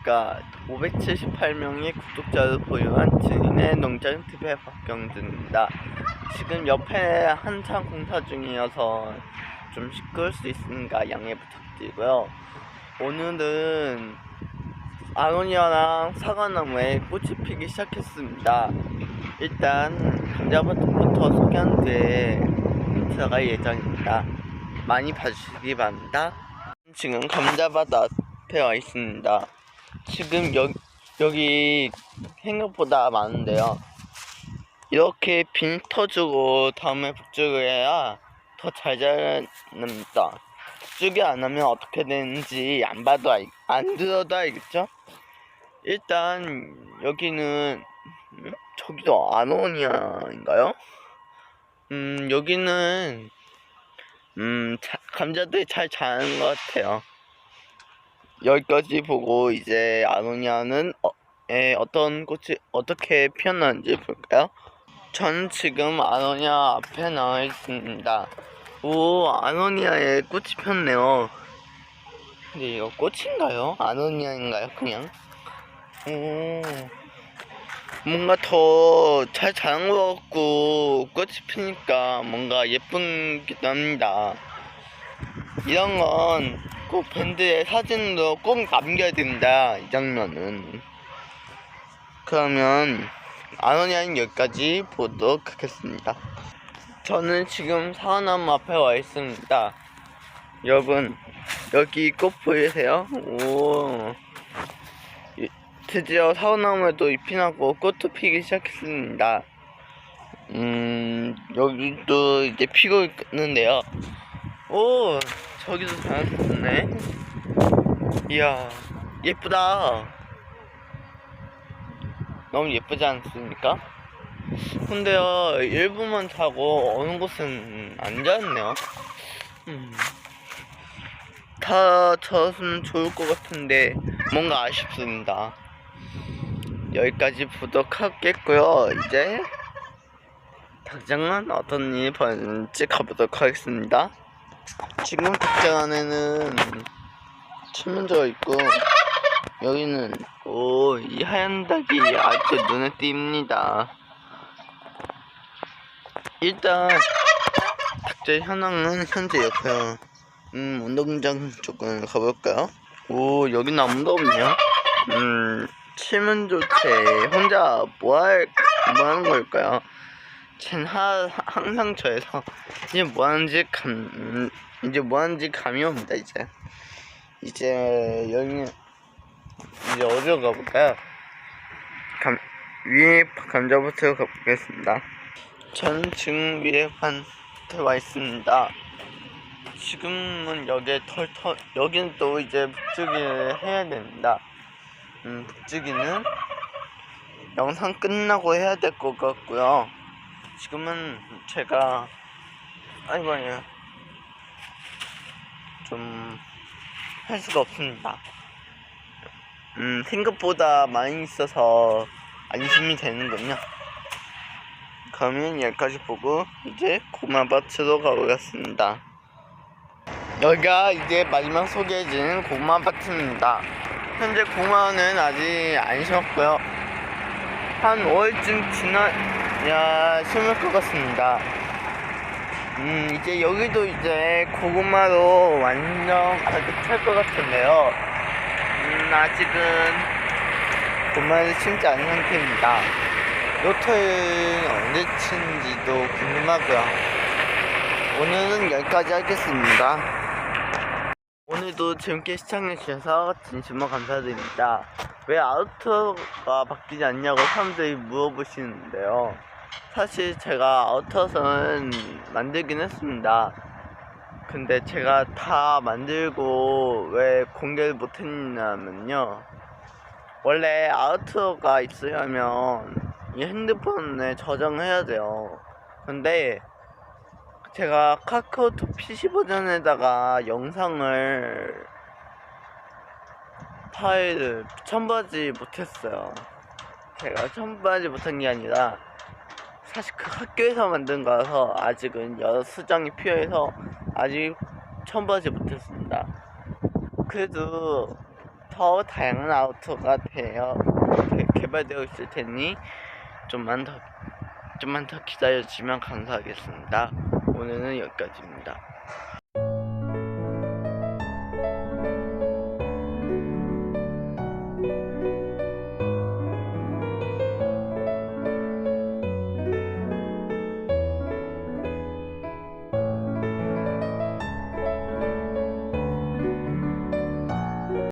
안녕하십니까 578명의 구독자를 보유한 증인의 농장 TV의 박경준입니다. 지금 옆에 한창 공사 중이어서 좀 시끄러울 수 있으니까 양해 부탁드리고요. 오늘은 아로니아랑 사과나무에 꽃이 피기 시작했습니다. 일단 감자밭부터 소개한 뒤에 들어갈 예정입니다. 많이 봐주시기 바랍니다. 지금 감자밭 앞에 와 있습니다. 지금 여, 여기 생각보다 많은데요. 이렇게 빈 터주고 다음에 북죽을 해야 더 잘 자랍니다. 북죽이 안 하면 어떻게 되는지 안 봐도 알, 안 들어도 알겠죠? 일단 여기는 음, 저기도 아노니아인가요? 음 여기는 음, 자, 감자들이 잘 자라는 것 같아요. 여기까지 보고 이제 아노니아는 어, 에, 어떤 꽃이 어떻게 피었는지 볼까요? 전 지금 아노니아 앞에 나와 있습니다. 오, 아노니아에 꽃이 폈네요. 근데 이거 꽃인가요? 아노니아인가요? 그냥? 오, 뭔가 더 잘 자란 것 같고 꽃이 피니까 뭔가 예쁜기도 합니다. 이런 건 꼭 밴드의 사진으로 꼭 남겨야 된다. 이 장면은. 그러면 아노니아는 여기까지 보도록 하겠습니다. 저는 지금 사과나무 앞에 와 있습니다. 여러분 여기 꽃 보이세요? 오. 드디어 사과나무에도 잎이 나고 꽃도 피기 시작했습니다. 음, 여기도 이제 피고 있는데요. 오, 저기도 잘했네. 이야, 예쁘다. 너무 예쁘지 않습니까? 근데요, 일부만 타고 어느 곳은 안 잤네요. 음. 다 쳤으면 좋을 것 같은데, 뭔가 아쉽습니다. 여기까지 보도록 하겠고요. 이제 닭장은 어떤 일이 벌어지는지 가보도록 하겠습니다. 지금 닭장 안에는 칠면조가 있고 여기는 오 이 하얀 닭이 아주 눈에 띕니다. 일단 닭장 현황은 현재 옆에요. 음 운동장 쪽을 가볼까요? 오 여기는 아무도 없네요. 음 칠면조체 혼자 뭐할 뭐 하는 걸까요? 쟨 하, 항상 저에서 이제 뭐 하는지 감 음, 이제 뭐 하는지 감이 옵니다 이제 이제 여기 이제 어디로 가볼까요? 감 위에 감자부터 가보겠습니다. 저는 지금 위에 반대 와 있습니다. 지금은 여기에 털털 여기는 또 이제 북주기를 해야 됩니다. 음, 북주기는 영상 끝나고 해야 될 것 같고요. 지금은 제가 아이고 아니요 좀 할 수가 없습니다. 음, 생각보다 많이 있어서 안심이 되는군요. 그러면 여기까지 보고 이제 고마밭으로 가보겠습니다. 여기가 이제 마지막 소개해주는 고마밭입니다. 현재 고마는 아직 안 심었고요. 한 5월쯤 지나 야 심을 것 같습니다. 음, 이제 여기도 이제 고구마로 완전 가득 찰 것 같은데요. 음, 아직은 고구마를 심지 않은 상태입니다. 요토는 언제 치는지도 궁금하고요. 오늘은 여기까지 하겠습니다. 오늘도 재밌게 시청해주셔서 진심으로 감사드립니다. 왜 아우터가 바뀌지 않냐고 사람들이 물어보시는데요. 사실 제가 아우터선 만들긴 했습니다. 근데 제가 다 만들고 왜 공개를 못했냐면요. 원래 아우터가 있으려면 이 핸드폰에 저장해야 돼요. 근데 제가 카카오톡 PC 버전에다가 영상을 파일을 첨부하지 못했어요. 제가 첨부하지 못한 게 아니라 사실 그 학교에서 만든 거라서 아직은 여러 수정이 필요해서 아직 첨부하지 못했습니다. 그래도 더더 다양한 아우터가 되어 개- 개발되어 있을 테니 좀만 더 좀만 더 기다려주시면 감사하겠습니다. 오늘은 여기까지입니다.